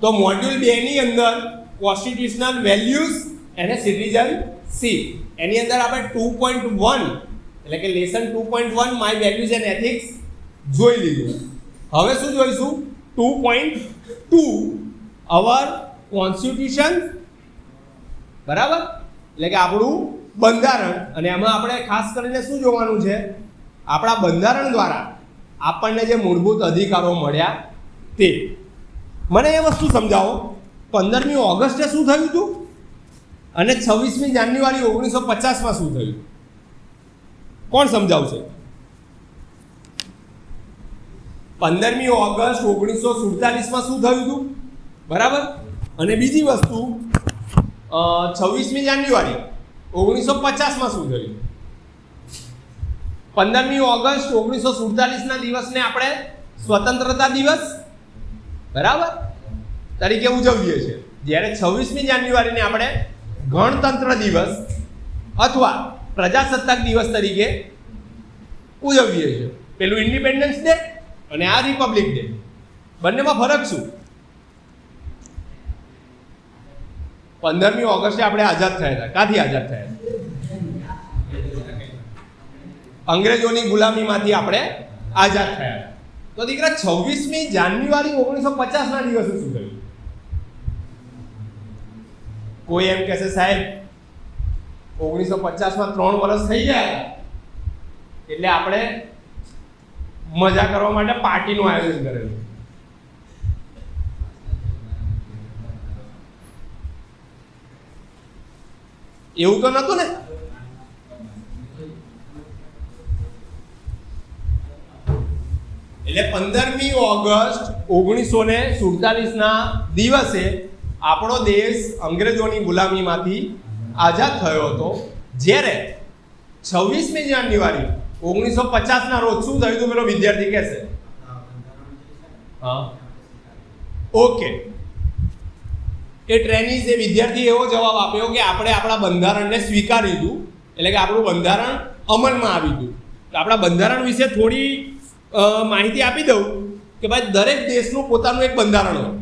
તો મોડ્યુલ બે ની અંદર કોન્સ્ટિટ્યુશનલ વેલ્યુઝ અને સિટીઝન સી એની અંદર આપણે ટુ પોઈન્ટ વન એટલે કે lesson two point one my values and ethics જોઈ લીધું. હવે શું જોઈશું? Two point two our constitution બરાબર? એટલે કે આપણું બંધારણ. અને એમાં આપણે ખાસ કરીને શું જોવાનું છે? આપણા બંધારણ દ્વારા આપણને જે મૂળભૂત અધિકારો મળ્યા તે. મને એ વસ્તુ સમજાવો. પંદરમી ઓગસ્ટે શું થયું હતું અને છવ્વીસમી જાન્યુઆરી ઓગણીસો પચાસમાં શું થયું? કોણ સમજાવશે? પંદરમી ઓગસ્ટ ઓગણીસો સુડતાલીસમાં શું થયું હતું બરાબર? અને બીજી વસ્તુ છવ્વીસમી જાન્યુઆરી ઓગણીસો પચાસમાં શું થયું? પંદરમી ઓગસ્ટ ઓગણીસો સુડતાલીસના દિવસને આપણે સ્વતંત્રતા દિવસ બરાબર? તરીકે ઉજવીએ છીએ. જ્યારે છવ્વીસમી જાન્યુઆરીને આપણે ગણતંત્ર દિવસ અથવા પ્રજાસત્તાક દિવસ તરીકે ઉજવીએ છીએ. પેલું ઇન્ડિપેન્ડન્સ ડે અને આ રિપબ્લિક ડે બંનેમાં ફરક શું? પંદરમી ઓગસ્ટે આપણે આઝાદ થયા હતા. ક્યાંથી આઝાદ થયા અંગ્રેજોની ગુલામીમાંથી આપણે આઝાદ થયા હતા. તો દીકરા, છવ્વીસમી જાન્યુઆરી ઓગણીસો પચાસના દિવસે શું થયું? કોઈ એમ કહેશે, સાહેબ ઓગણીસો પચાસમાં ત્રણ વર્ષ થઈ ગયા એટલે આપણે મજા કરવા માટે પાર્ટીનું આયોજન કરેલું. એવું તો નતું ને? એટલે પંદરમી ઓગસ્ટ ઓગણીસો ને સુડતાલીસના દિવસે આપણો દેશ અંગ્રેજોની ગુલામીમાંથી આઝાદ થયો હતો, જ્યારે છવ્વીસમી જાન્યુઆરી ઓગણીસો પચાસના રોજ શું થયું હતું પેલો વિદ્યાર્થી કહેશે? હા. ઓકે. એ ટ્રેની જે વિદ્યાર્થી એવો જવાબ આપ્યો કે આપણે આપણા બંધારણને સ્વીકારી દીધું, એટલે કે આપણું બંધારણ અમલમાં આવી ગયું. આપણા બંધારણ વિશે થોડી માહિતી આપી દઉં કે ભાઈ દરેક દેશનું પોતાનું એક બંધારણ હોય.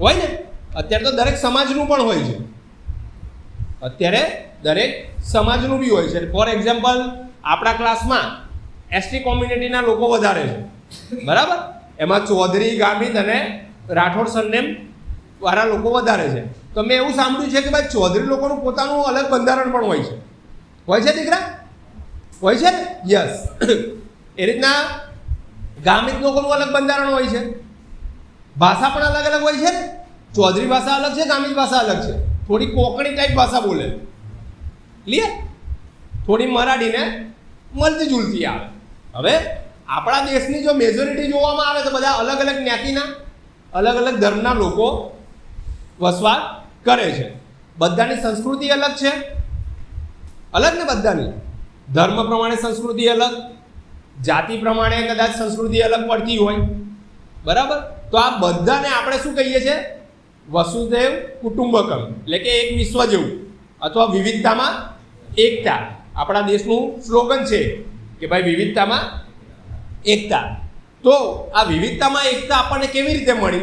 હોય ને? અત્યારે તો દરેક સમાજનું પણ હોય છે. અત્યારે દરેક સમાજનું બી હોય છે. ફોર એક્ઝામ્પલ આપણા ક્લાસમાં એસટી કોમ્યુનિટીના લોકો વધારે છે. બરાબર? એમાં ચૌધરી, ગામિત અને રાઠોડ સરનેમ વાળા લોકો વધારે છે. તો મેં એવું સાંભળ્યું છે કે ભાઈ ચૌધરી લોકોનું પોતાનું અલગ બંધારણ પણ હોય છે. હોય છે દીકરા? હોય છે ને? યસ એ રીતના ગામિત લોકોનું અલગ બંધારણ હોય છે. ભાષા પણ અલગ અલગ હોય છે. ને ચૌધરી ભાષા અલગ છે, ગામિત ભાષા અલગ છે. થોડી કોકણી ટાઈપ ભાષા બોલે. ક્લિયર થોડી મરાઠીને મળતી જુલતી આવે. હવે આપણા દેશની જો મેજોરિટી જોવામાં આવે તો બધા અલગ અલગ જ્ઞાતિના, અલગ અલગ ધર્મના લોકો વસવાટ કરે છે. બધાની સંસ્કૃતિ અલગ છે. અલગ ને બધાની. ધર્મ પ્રમાણે સંસ્કૃતિ અલગ જાતિ પ્રમાણે કદાચ સંસ્કૃતિ અલગ પડતી હોય. બરાબર? તો આ બધાને આપણે શું કહીએ છીએ? વસુદેવ કુટુંબકમ, એટલે કે એક વિશ્વ જેવું, અથવા વિવિધતામાં એકતા. આપણા દેશનું સ્લોગન છે કે ભાઈ વિવિધતામાં એકતા. તો આ વિવિધતામાં એકતા આપણને કેવી રીતે મળી?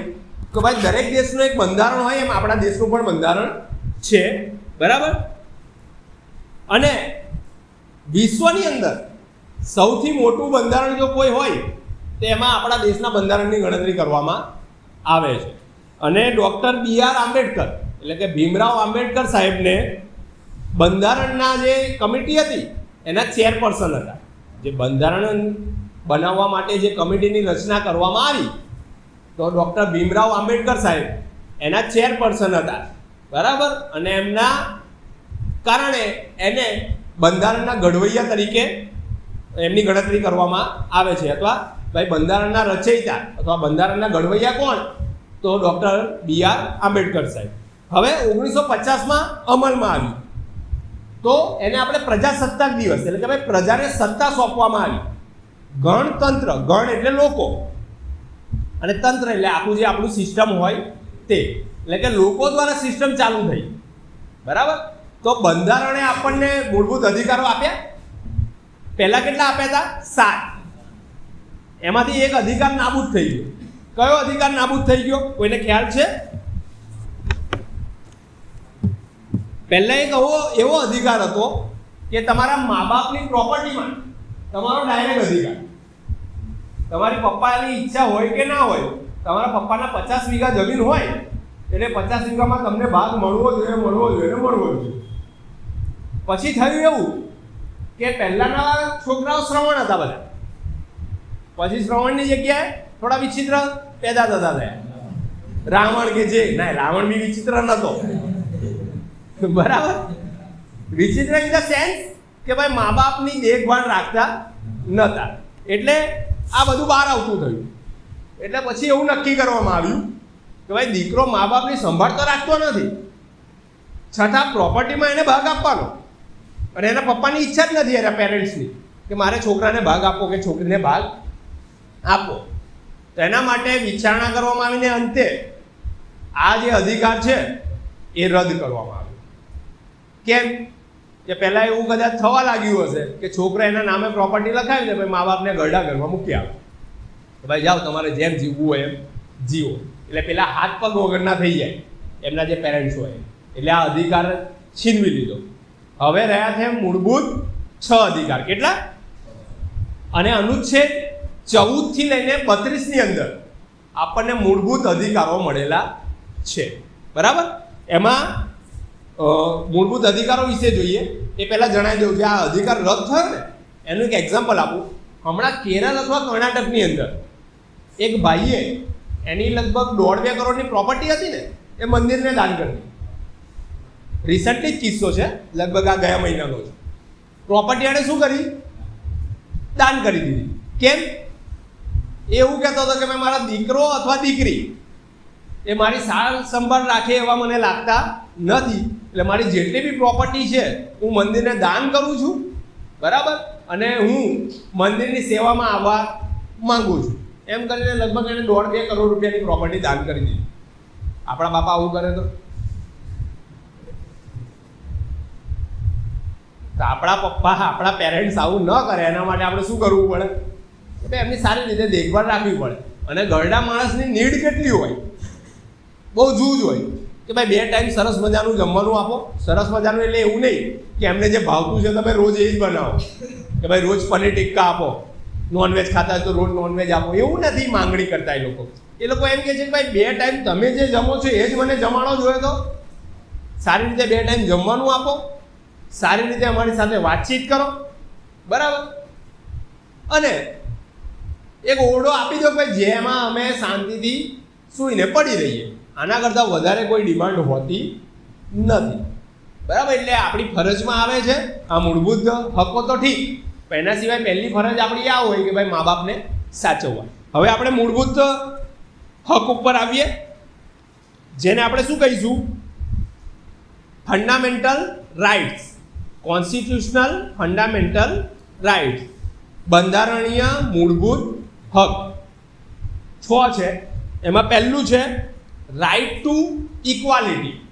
કે ભાઈ દરેક દેશનું એક બંધારણ હોય, એમ આપણા દેશનું પણ બંધારણ છે. બરાબર? અને વિશ્વની અંદર સૌથી મોટું બંધારણ જો કોઈ હોય, તો એમાં આપણા દેશના બંધારણની ગણતરી કરવામાં આવે છે. અને ડૉક્ટર બી આર આંબેડકર, એટલે કે ભીમરાવ આંબેડકર સાહેબને બંધારણના જે કમિટી હતી, એના ચેરપર્સન હતા. જે બંધારણ બનાવવા માટે જે કમિટીની રચના કરવામાં આવી, તો ડૉક્ટર ભીમરાવ આંબેડકર સાહેબ એના ચેરપર્સન હતા. બરાબર? અને એમના કારણે એને બંધારણના ઘડવૈયા તરીકે એમની ગણતરી કરવામાં આવે છે. અથવા ભાઈ બંધારણના રચયિતા અથવા બંધારણના ઘડવૈયા કોણ? તો ડૉક્ટર બી આર આંબેડકર સાહેબ. હવે ઓગણીસો પચાસમાં અમલમાં આવ્યું. તો એને આપણે પ્રજાસત્તાક દિવસ એટલે કે ભાઈ પ્રજાને સત્તા સોંપવામાં આવી. ગણતંત્ર, ગણ એટલે લોકો. અને તંત્ર એટલે આપણું જે આપણું સિસ્ટમ હોય તે. એટલે કે લોકો દ્વારા સિસ્ટમ ચાલુ થઈ. બરાબર? તો બંધારણે આપણને મૂળભૂત અધિકારો આપ્યા. પહેલા કેટલા આપ્યા હતા? સાત. એમાંથી એક અધિકાર નાબૂદ થઈ ગયો. કયો અધિકાર નાબૂદ થઈ ગયો? કોઈને ખ્યાલ છે? પહેલા એક એવો એવો અધિકાર હતો કે તમારા મા બાપની પ્રોપર્ટીમાં તમારો ડાયરેક્ટ અધિકાર. તમારી પપ્પાની ઈચ્છા હોય કે ના હોય, તમારા પપ્પાના પચાસ વીઘા જમીન હોય, એટલે પચાસ વીઘામાં તમને ભાગ મળવો જોઈએ મળવો જોઈએ મળવો જોઈએ. પછી થયું એવું કે પહેલાના છોકરાઓ શ્રવણ હતા બધા. પછી શ્રવણની જગ્યાએ થોડા વિચિત્ર પેદા થતા થયા. રાવણ કે જે, ના, રાવણ બી વિચિત્ર નતો. બરાબર? વિચિત્ર ઇન ધ સેન્સ કે ભાઈ મા બાપની દેખભાળ રાખતા નતા. એટલે આ બધું બહાર આવતું થયું. એટલે પછી એવું નક્કી કરવામાં આવ્યું કે ભાઈ દીકરો મા બાપની સંભાળ તો રાખતો નથી. છતાં પ્રોપર્ટીમાં એને ભાગ આપવાનો. અને એના પપ્પાની ઈચ્છા જ નથી એના પેરેન્ટ્સની કે મારે છોકરાને ભાગ આપો કે છોકરીને ભાગ આપો. તો એના માટે વિચારણા કરવામાં આવીને અંતે આ જે અધિકાર છે એ રદ કરવામાં આવ્યો. કેમ? કે પહેલાં એવું કદાચ થવા લાગ્યું હશે કે છોકરા એના નામે પ્રોપર્ટી લખાવી દે ભાઈ મા બાપને ગરડા ઘરમાં મૂકી આવે કે ભાઈ જાઓ, તમારે જેમ જીવવું હોય એમ જીવો. એટલે પેલા હાથ પગ વગરના થઈ જાય એમના જે પેરેન્ટ્સ હોય. એટલે આ અધિકાર છીનવી લીધો. હવે રહ્યા છે મૂળભૂત છ અધિકાર. કેટલા? અને અનુચ્છેદ ચૌદથી લઈને બત્રીસની અંદર આપણને મૂળભૂત અધિકારો મળેલા છે. બરાબર? એમાં મૂળભૂત અધિકારો વિશે જોઈએ, એ પહેલાં જણાવી દઉં કે આ અધિકાર રદ થયો ને, એનું એક એક્ઝામ્પલ આપું. હમણાં કેરળ અથવા કર્ણાટકની અંદર એક ભાઈએ એની લગભગ દોઢ બે કરોડની પ્રોપર્ટી હતી ને, એ મંદિરને દાન કરી રિસન્ટલી જ કિસ્સો છે. લગભગ આ ગયા મહિનાનો છે. પ્રોપર્ટી એણે શું કરી? દાન કરી દીધી. કેમ? એવું કહેતો હતો કે મેં મારા દીકરો અથવા દીકરી એ મારી સાર સંભાળ રાખે એવા મને લાગતા નથી. એટલે મારી જેટલી બી પ્રોપર્ટી છે, હું મંદિરને દાન કરું છું. બરાબર? અને હું મંદિરની સેવામાં આવવા માંગુ છું. એમ કરીને લગભગ એને દોઢ બે કરોડ રૂપિયાની પ્રોપર્ટી દાન કરી દીધી. આપણા બાપા આવું કરે તો? આપણા પપ્પા, આપણા પેરેન્ટ્સ આવું ન કરે, એના માટે આપણે શું કરવું પડે? એટલે એમની સારી રીતે દેખભાળ રાખવી પડે. અને ગરડા માણસની નીડ કેટલી હોય? બહુ જૂજ હોય. કે ભાઈ, બે ટાઈમ સરસ મજાનું જમવાનું આપો. સરસ મજાનું એટલે એવું નહીં કે એમને જે ભાવતું છે તમે રોજ એ જ બનાવો. કે ભાઈ, રોજ પનીર ટિક્કા આપો. નોનવેજ ખાતા તો રોજ નોનવેજ આપો. એવું નથી માંગણી કરતા એ લોકો. એ લોકો એમ કહે છે કે ભાઈ, બે ટાઈમ તમે જે જમો છો એ જ મને જમાડો જોઈએ તો. સારી રીતે બે ટાઈમ જમવાનું આપો. સારી રીતે અમારી સાથે વાતચીત કરો. બરાબર? અને એક ઓરડો આપી દો કે જેમાં અમે શાંતિથી સૂઈને પડી રહીએ. આના કરતાં વધારે કોઈ ડિમાન્ડ હોતી નથી. બરાબર? એટલે આપણી ફરજમાં આવે છે. આ મૂળભૂત હકો તો ઠીક, પણ એના સિવાય પહેલી ફરજ આપણી આ હોય કે ભાઈ મા બાપને સાચવવા. હવે આપણે મૂળભૂત હક ઉપર આવીએ. જેને આપણે શું કહીશું? Fundamental rights constitutional fundamental rights બંધારણીય મૂળભૂત હક. છ છે. એમાં પહેલું છે right to equality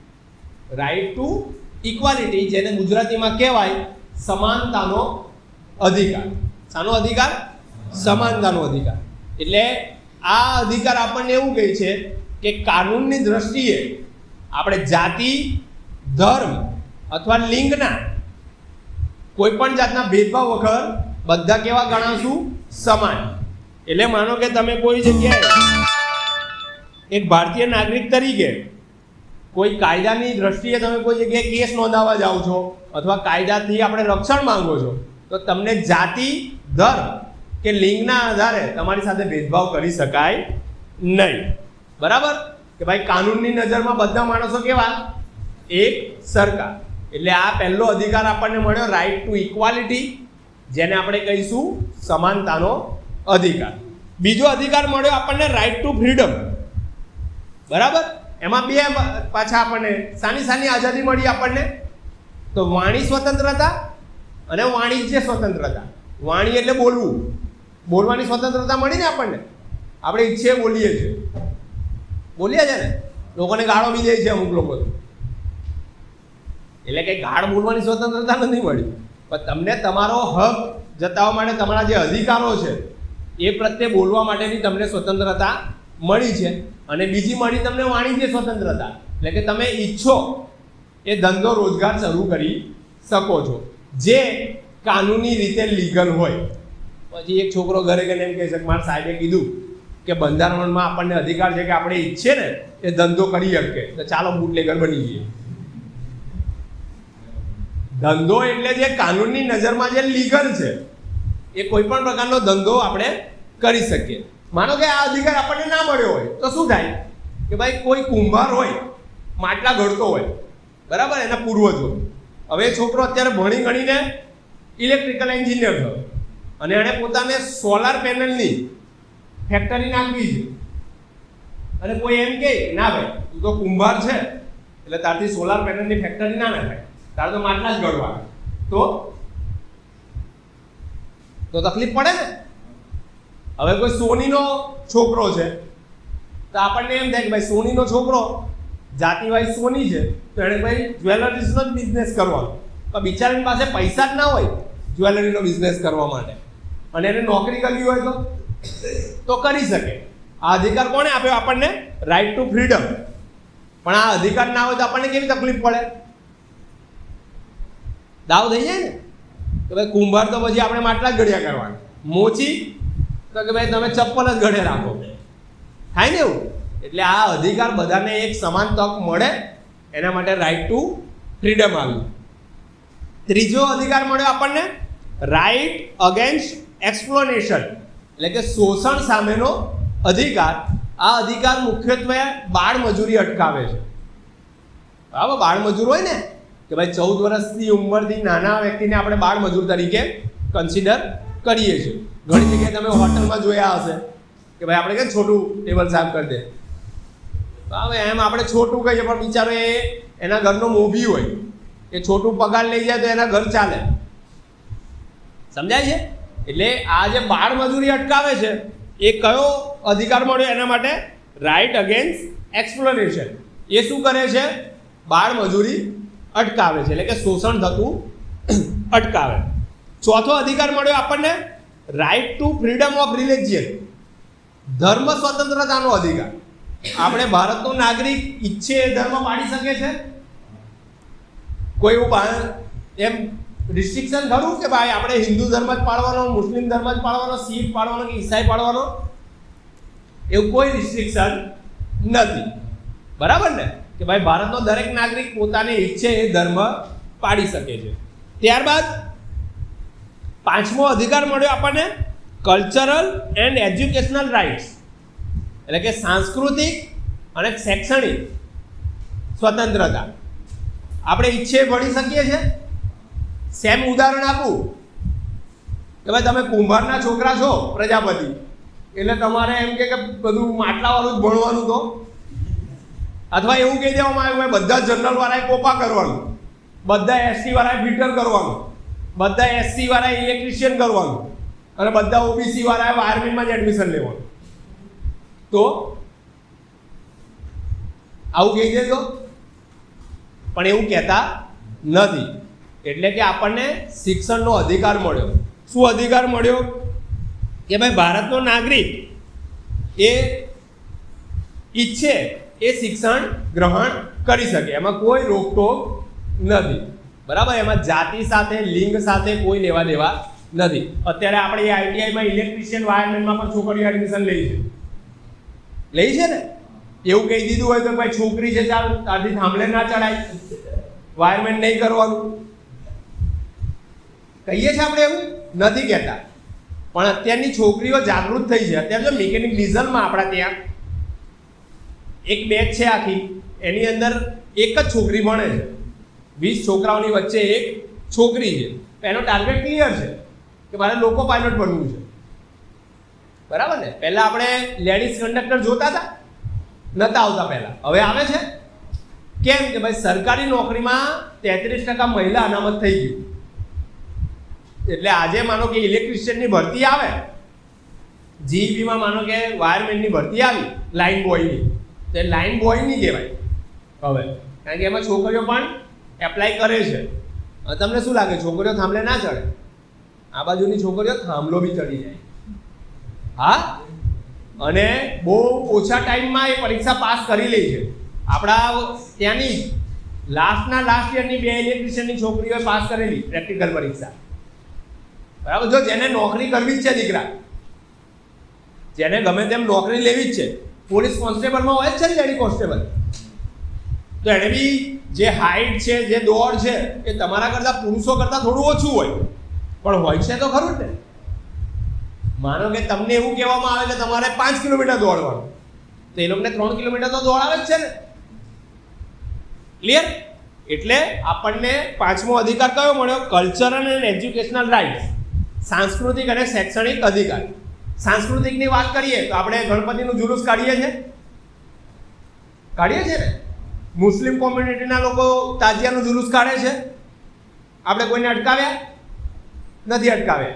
right to equality જેને ગુજરાતીમાં કહેવાય સમાનતાનો અધિકાર. શાનો અધિકાર? સમાનતાનો અધિકાર. એટલે આ અધિકાર આપણને એવું કહે છે કે કાનૂનની દ્રષ્ટિએ આપણે જાતિ, ધર્મ અથવા લિંગના કોઈ પણ જાતના ભેદભાવ વગર બધા કેવા ગણાશું? સમાન. એટલે માનો કે તમે કોઈ જગ્યાએ એક ભારતીય નાગરિક તરીકે કોઈ કાયદાની દ્રષ્ટિએ તમે કોઈ જગ્યાએ કેસ નોંધાવવા જાઓ છો અથવા કાયદાથી આપણે રક્ષણ માંગો છો, તો તમને જાતિ ધર્મ કે લિંગના આધારે તમારી સાથે ભેદભાવ કરી શકાય નહીં. બરાબર? કે ભાઈ કાનૂનની નજરમાં બધા માણસો કેવા? એક સરકાર. એટલે આ પહેલો અધિકાર આપણને મળ્યો રાઇટ ટુ ઇક્વાલિટી જેને આપણે કહીશું સમાનતાનો અધિકાર. બીજો અધિકાર મળ્યો આપણને રાઇટ ટુ ફ્રીડમ બરાબર? એમાં બે પાછા આપણને સાની સાની આઝાદી મળી આપણને. તો વાણી સ્વતંત્રતા અને વાણિજ્ય સ્વતંત્રતા. વાણી એટલે બોલવું. બોલવાની સ્વતંત્રતા મળી ને આપણને? આપણે ઈચ્છે બોલીએ છીએ. બોલીએ છે ને? લોકોને ગાળો બી દે છે અમુક લોકો. એટલે કંઈ ગાળ બોલવાની સ્વતંત્રતા નથી મળી. પણ તમને તમારો હક જતાવવા માટે તમારા જે અધિકારો છે, એ પ્રત્યે બોલવા માટેની તમને સ્વતંત્રતા મળી છે. અને બીજી મળી તમને વાણિજ્ય સ્વતંત્રતા. એટલે કે તમે ઈચ્છો એ ધંધો રોજગાર શરૂ કરી શકો છો. જે કાનૂની રીતે લીગલ હોય. પછી એક છોકરો ઘરે ગઈને એમ કહે છે મારા સાહેબે કીધું કે બંધારણમાં આપણને અધિકાર છે કે આપણે ઈચ્છીએ ને એ ધંધો કરી શકીએ. તો ચાલો બુટલેગર બની જઈએ. ધંધો એટલે જે કાનૂનની નજરમાં જે લીગલ છે, એ કોઈ પણ પ્રકારનો ધંધો આપણે કરી શકીએ. માનો કે આ અધિકાર આપણને ના મળ્યો હોય, તો શું થાય? કે ભાઈ કોઈ કુંભાર હોય, માટલા ઘડતો હોય, બરાબર? એના પૂર્વજો. હવે છોકરો અત્યારે ભણી ગણીને ઇલેક્ટ્રિકલ એન્જિનિયર થયો. અને એણે પોતાને સોલાર પેનલની ફેક્ટરી નાખવી છે. અને કોઈ એમ કહે ના ભાઈ, તું તો કુંભાર છે, એટલે તારથી સોલાર પેનલની ફેક્ટરી ના નાખાય. તારે તો માટલા જ ગળવા તો? તો તકલીફ પડે ને? હવે કોઈ સોનીનો છોકરો છે, તો આપણને એમ થાય કે ભાઈ સોનીનો છોકરો જાતિવાઈ સોની છે, તો એણે ભાઈ જ્વેલરીઝનો જ બિઝનેસ કરવાનો. પણ બિચારાની પાસે પૈસા જ ના હોય જ્વેલરીનો બિઝનેસ કરવા માટે. અને એને નોકરી કરવી હોય તો? તો કરી શકે. આ અધિકાર કોણે આપ્યો આપણને? રાઈટ ટુ ફ્રીડમ પણ આ અધિકાર ના હોય તો આપણને કેવી તકલીફ પડે? દાવ થઈ જાય ને? કે ભાઈ કુંભાર તો પછી આપણે માટલા જ ઘડિયા કરવાના. મોચી? તો કે ભાઈ તમે ચપ્પલ જ ઘડે રાખો. થાય ને એવું? એટલે આ અધિકાર બધાને એક સમાન તક મળે, એના માટે રાઈટ ટુ ફ્રીડમ આવ્યું ત્રીજો અધિકાર મળ્યો આપણને? રાઈટ અગેન્સ્ટ એક્સપ્લોનેશન એટલે કે શોષણ સામેનો અધિકાર. આ અધિકાર મુખ્યત્વે બાળ મજૂરી અટકાવે છે. બરાબર? બાળ મજૂર હોય ને? કે ભાઈ ચૌદ વર્ષની ઉંમરથી નાના વ્યક્તિને આપણે બાળ મજૂર તરીકે કન્સિડર કરીએ છીએ. ઘણી જગ્યાએ તમે હોટલમાં જોયા હશે કે ભાઈ આપણે કે છોટું ટેબલ સાફ કરી દે. હવે એમ આપણે છોટું કહીએ, પણ બિચારો એ એના ઘરનો મોભી હોય. એ છોટું પગાર લઈ જાય તો એના ઘર ચાલે. સમજાય છે? એટલે આ જે બાળ મજૂરી અટકાવે છે, એ કયો અધિકાર મળ્યો એના માટે? રાઈટ અગેન્સ્ટ એક્સપ્લોનેશન એ શું કરે છે? બાળ મજૂરી અટકાવે છે. એટલે કે શોષણ થતું અટકાવે. ચોથો અધિકાર મળ્યો આપણને? Right to freedom of religion ધર્મ સ્વતંત્રતાનો અધિકાર. આપણે ભારતનો નાગરિક ઈચ્છે એ ધર્મ પાડી શકે છે? કોઈ એવું એમ રિસ્ટ્રિક્શન ખરું કે ભાઈ આપણે હિન્દુ ધર્મ જ પાળવાનો, મુસ્લિમ ધર્મ જ પાળવાનો, શીખ પાળવાનો કે ઈસાઈ પાળવાનો? એવું કોઈ રિસ્ટ્રિક્શન નથી. બરાબર ને? કે ભાઈ, ભારતનો દરેક નાગરિક પોતાની ઈચ્છે એ ધર્મ પાડી શકે છે. ત્યારબાદ પાંચમો અધિકાર મળ્યો આપણને કલ્ચરલ એન્ડ એજ્યુકેશનલ રાઇટ્સ એટલે કે સાંસ્કૃતિક અને શૈક્ષણિક સ્વતંત્રતા. આપણે ઈચ્છે ભણી શકીએ છીએ. સેમ ઉદાહરણ આપું. કે ભાઈ, તમે કુંભારના છોકરા છો પ્રજાપતિ. એટલે તમારે એમ કે બધું માટલાવાળું જ ભણવાનું તો. અથવા એવું કહી દેવામાં આવ્યું બધા જનરલ વાળાએ કોપા કરવાનું. બધા એસટી વાળાએ ફિલ્ટર કરવાનું. બધા એસસી વાળાએ ઇલેક્ટ્રિશિયન કરવાનું. અને બધા ઓબીસી વાળાએ વાયરમેનમાં જ એડમિશન લેવાનું. તો આવું કહી દેજો. પણ એવું કહેતા નથી. એટલે કે આપણને શિક્ષણનો અધિકાર મળ્યો. શું અધિકાર મળ્યો? કે ભાઈ ભારતનો નાગરિક એ ઈચ્છે એ શિક્ષણ ગ્રહણ કરી શકે. એમાં કોઈ રોકટોક નથી. બરાબર? એમાં જાતિ સાથે, લિંગ સાથે કોઈ લેવા દેવા નથી. અત્યારે આપણે આઈટીઆઈમાં ઇલેક્ટ્રિશિયન વાયરમેનમાં પણ છોકરીઓ એડમિશન લઈ છે. લઈ છે ને? એવું કહી દીધું હોય તો ભાઈ છોકરી છે ચાલ, તારથી થાંભલે ના ચડાય. વાયરમેન નહીં કરવાનું. કહીએ છીએ આપણે એવું? નથી કહેતા. પણ અત્યારની છોકરીઓ જાગૃત થઈ છે. અત્યારે જો મિકેનિક ડીઝલમાં આપણા ત્યાં એક બેચ છે આખી. એની અંદર એક જ છોકરી ભણે છે. વીસ છોકરાઓની વચ્ચે એક છોકરી છે. એનો ટાર્ગેટ ક્લિયર છે કે મારે લોકો પાયલોટ બનવું છે. બરાબર ને? પહેલાં આપણે લેડીઝ કંડક્ટર જોતા હતા. નહોતા આવતા પહેલાં. હવે આવે છે. કેમ કે ભાઈ સરકારી નોકરીમાં તેત્રીસ ટકા મહિલા અનામત થઈ ગયું. એટલે આજે માનો કે ઇલેક્ટ્રિશિયનની ભરતી આવે. જીઈબીમાં માનો કે વાયરમેનની ભરતી આવી લાઇન બોયની તો એ લાઇન બોય નહીં કહેવાય. હવે. કારણ કે એમાં છોકરીઓ પણ એપ્લાય કરે છે. તમને શું લાગે? છોકરીઓ થાંભલે ના ચડે? આ બાજુની છોકરીઓ થાંભલો બી ચડી જાય. હા? અને બહુ ઓછા ટાઈમમાં એ પરીક્ષા પાસ કરી લે છે. આપણા ત્યાંની લાસ્ટના લાસ્ટ યરની બે ઇલેક્ટ્રિશિયનની છોકરીઓએ પાસ કરેલી પ્રેક્ટિકલ પરીક્ષા. બરાબર? જો જેને નોકરી કરવી જ છે દીકરા જેને ગમે તેમ નોકરી લેવી જ છે પોલીસ કોન્સ્ટેબલમાં હોય જ છે લેડી કોન્સ્ટેબલ? તો એને બી જે હાઈટ છે, જે દોડ છે, એ તમારા કરતાં પુરુષો કરતાં થોડું ઓછું હોય. પણ હોય છે તો ખરું ને. માનો કે તમને એવું કહેવામાં આવે કે તમારે પાંચ કિલોમીટર દોડવાનું. તો એ લોકોને ત્રણ કિલોમીટર તો દોડાવે જ છે ને. ક્લિયર એટલે આપણને પાંચમો અધિકાર કયો મળ્યો? કલ્ચરલ એન્ડ એજ્યુકેશનલ રાઇટ્સ સાંસ્કૃતિક અને શૈક્ષણિક અધિકાર. સાંસ્કૃતિકની વાત કરીએ તો આપણે ગણપતિનું જુલુસ કાઢીએ છીએ. કાઢીએ છીએ ને? મુસ્લિમ કોમ્યુનિટીના લોકો તાજિયાનું જુલુસ કાઢે છે. આપણે કોઈને અટકાવ્યા? નથી અટકાવ્યા.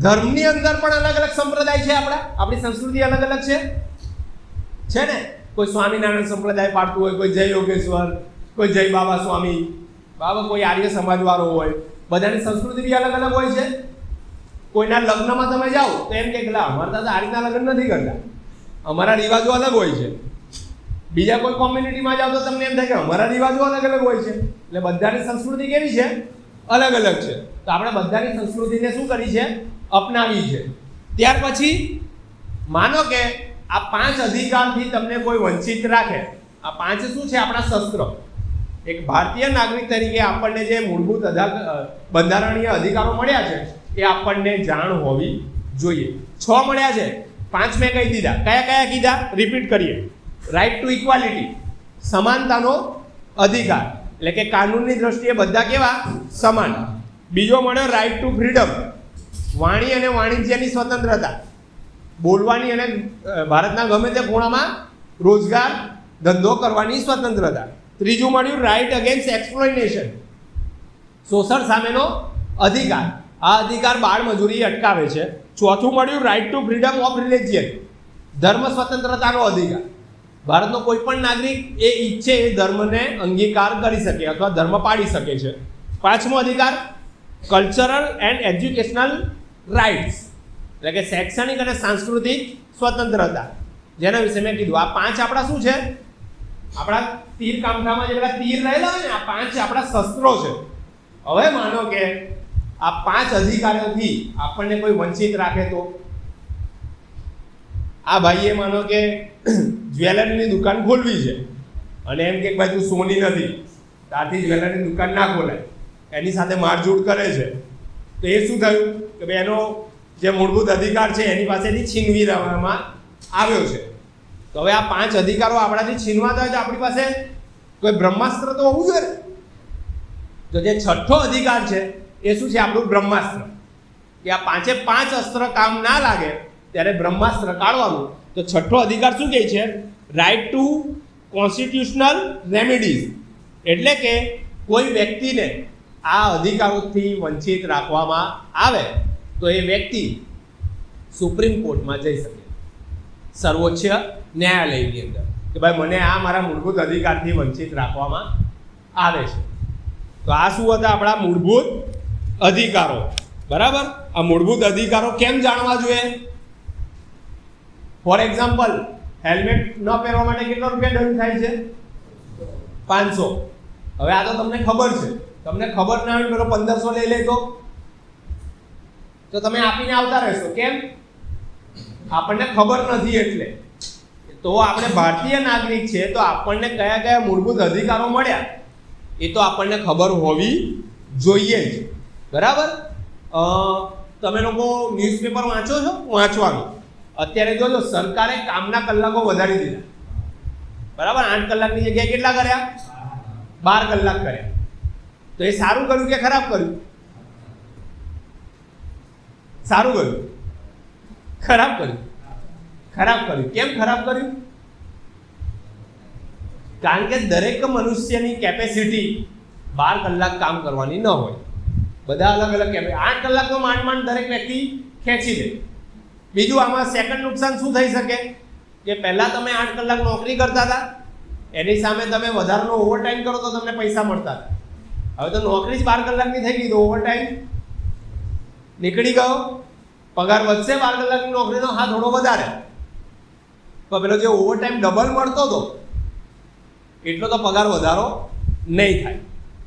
ધર્મની અંદર પણ અલગ અલગ સંપ્રદાય છે આપણા. આપણી સંસ્કૃતિ અલગ અલગ છે. છે ને? કોઈ સ્વામિનારાયણ સંપ્રદાય પાડતું હોય, કોઈ જય યોગેશ્વર, કોઈ જય બાબા સ્વામી. બાબા કોઈ આર્ય સમાજવાળો હોય. બધાની સંસ્કૃતિ બી અલગ અલગ હોય છે. કોઈના લગ્નમાં તમે જાઓ, તો એમ કે અમારા દાદા આ રીતના લગ્ન નથી કરતા. અમારા રિવાજો અલગ હોય છે. બીજા કોઈ કોમ્યુનિટીમાં જાઓ તો તમને એમ થાય કે અમારા રિવાજો અલગ અલગ હોય છે. એટલે બધાની સંસ્કૃતિ કેવી છે? અલગ અલગ છે. તો આપણે બધાની સંસ્કૃતિને શું કરી છે? અપનાવી છે. ત્યાર પછી, માનો કે આ પાંચ અધિકારથી તમને કોઈ વંચિત રાખે, આ પાંચ શું છે આપણા શસ્ત્ર? એક ભારતીય નાગરિક તરીકે આપણને જે મૂળભૂત બંધારણીય અધિકારો મળ્યા છે એ આપણને જાણ હોવી જોઈએ. છ મળ્યા છે. પાંચ મેં કહી દીધા. કયા કયા કીધા? રિપીટ કરીએ. રાઈટ ટુ ઇક્વાલિટી સમાનતાનો અધિકાર. એટલે કે કાનૂનની દ્રષ્ટિએ બધા કેવા? સમાન. બીજો મળ્યો રાઇટ ટુ ફ્રીડમ વાણી અને વાણિજ્યની સ્વતંત્રતા. બોલવાની અને ભારતના ગમે તે ખૂણામાં રોજગાર, ધંધો કરવાની સ્વતંત્રતા. ત્રીજું મળ્યું રાઈટ અગેન્સ્ટ એક્સપ્લોઇનેશન શોષણ સામેનો અધિકાર. આ અધિકાર બાળ મજૂરી અટકાવે છે. ચોથું મળ્યું right to freedom of religion ધર્મ સ્વતંત્રતાનો અધિકાર. ભારતનો કોઈ પણ નાગરિક એ ઈચ્છે એ ધર્મને અંગીકાર કરી શકે અથવા ધર્મ પાડી શકે છે. પાંચમો અધિકાર કલ્ચરલ એન્ડ એજ્યુકેશનલ રાઇટ્સ એટલે કે શૈક્ષણિક અને સાંસ્કૃતિક સ્વતંત્રતા. જેના વિશે મેં કીધું. આ પાંચ આપણા શું છે? આપણા તીર કામઠામાં જે પેલા તીર રહેલા હોય ને, આ પાંચ આપણા શસ્ત્રો છે. હવે માનો કે આ પાંચ અધિકારોથી આપણને કોઈ વંચિત રાખે તો? આ ભાઈએ માનો કે જ્વેલરીની દુકાન ખોલવી છે. અને એમ કે ભાઈ તું સોની નથી. ત્યાંથી જ્વેલરીની દુકાન ના ખોલાય. એની સાથે મારઝૂડ કરે છે. તો એ શું થયું? કે ભાઈ એનો જે મૂળભૂત અધિકાર છે એની પાસેથી છીનવી લેવામાં આવ્યો છે. તો હવે આ પાંચ અધિકારો આપણાથી છીનવાતા હોય તો આપણી પાસે કોઈ બ્રહ્માસ્ત્ર તો હોવું જોઈએ. તો જે છઠ્ઠો અધિકાર છે એ શું છે? આપણું બ્રહ્માસ્ત્ર. કે આ પાંચે પાંચ અસ્ત્ર કામ ના લાગે, ત્યારે બ્રહ્માસ્ત્ર કાઢવાનું. તો છઠ્ઠો અધિકાર શું કહે છે? રાઇટ ટુ કોન્સ્ટિટ્યુશનલ રેમેડીઝ એટલે કે કોઈ વ્યક્તિને આ અધિકારોથી વંચિત રાખવામાં આવે, તો એ વ્યક્તિ સુપ્રીમ કોર્ટમાં જઈ શકે. સર્વોચ્ચ ન્યાયાલયની અંદર. કે ભાઈ, મને આ મારા મૂળભૂત અધિકારથી વંચિત રાખવામાં આવે છે. તો આ શું હતા આપણા મૂળભૂત અધિકારો. બરાબર? આ મૂળભૂત અધિકારો કેમ જાણવા જોઈએ? ફોર એક્ઝામ્પલ હેલ્મેટ ન પહેરવા માટે કેટલો રૂપિયા દંડ થાય છે? પાંચસો. હવે આ તો તમને ખબર છે. તમને ખબર ના હોય પેલો પંદરસો લઈ લે તો તો તમે આપીને આવતા રહેશો. કેમ? આપણને ખબર નથી એટલે. તો આપણે ભારતીય નાગરિક છે, તો આપણને કયા કયા મૂળભૂત અધિકારો મળ્યા? એ તો આપણને ખબર હોવી જોઈએ જ. બરાબર? તમે લોકો ન્યૂઝપેપર વાંચો છો? વાંચવાનું. અત્યારે જોજો સરકારે કામના કલાકો વધારી દીધા. બરાબર? આઠ કલાકની જગ્યાએ કેટલા કર્યા? બાર કલાક કર્યા. તો એ સારું કર્યું કે ખરાબ કર્યું? સારું કર્યું. ખરાબ કર્યું. ખરાબ કર્યું. કેમ ખરાબ કર્યું? કારણ કે દરેક મનુષ્યની કેપેસિટી બાર કલાક કામ કરવાની ન હોય. બધા અલગ અલગ કે આઠ કલાકનો માંડ માંડ દરેક વ્યક્તિ ખેંચી લે. બીજું આમાં સેકન્ડ નુકસાન શું થઈ શકે? કે પહેલાં તમે આઠ કલાક નોકરી કરતા હતા, એની સામે તમે વધારાનો ઓવરટાઈમ કરો તો તમને પૈસા મળતા હવે તો નોકરી જ બાર કલાકની થઈ ગઈ, તો ઓવરટાઈમ નીકળી ગયો. પગાર વધશે, બાર કલાકની નોકરીનો હા થોડો વધારે. તો પેલો જે ઓવરટાઈમ ડબલ મળતો હતો, એટલો તો પગાર વધારો નહીં થાય.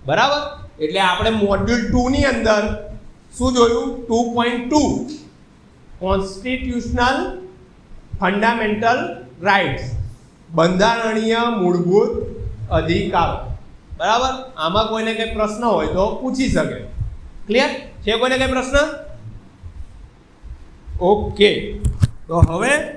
બરાબર? એટલે આપણે મોડ્યુલ ટુની અંદર શું જોયું? Two point two constitutional fundamental rights બંધારણીય મૂળભૂત અધિકારો. બરાબર? આમાં કોઈને કંઈ પ્રશ્ન હોય તો પૂછી શકે. ક્લિયર છે કોઈને કંઈ પ્રશ્ન? ઓકે તો હવે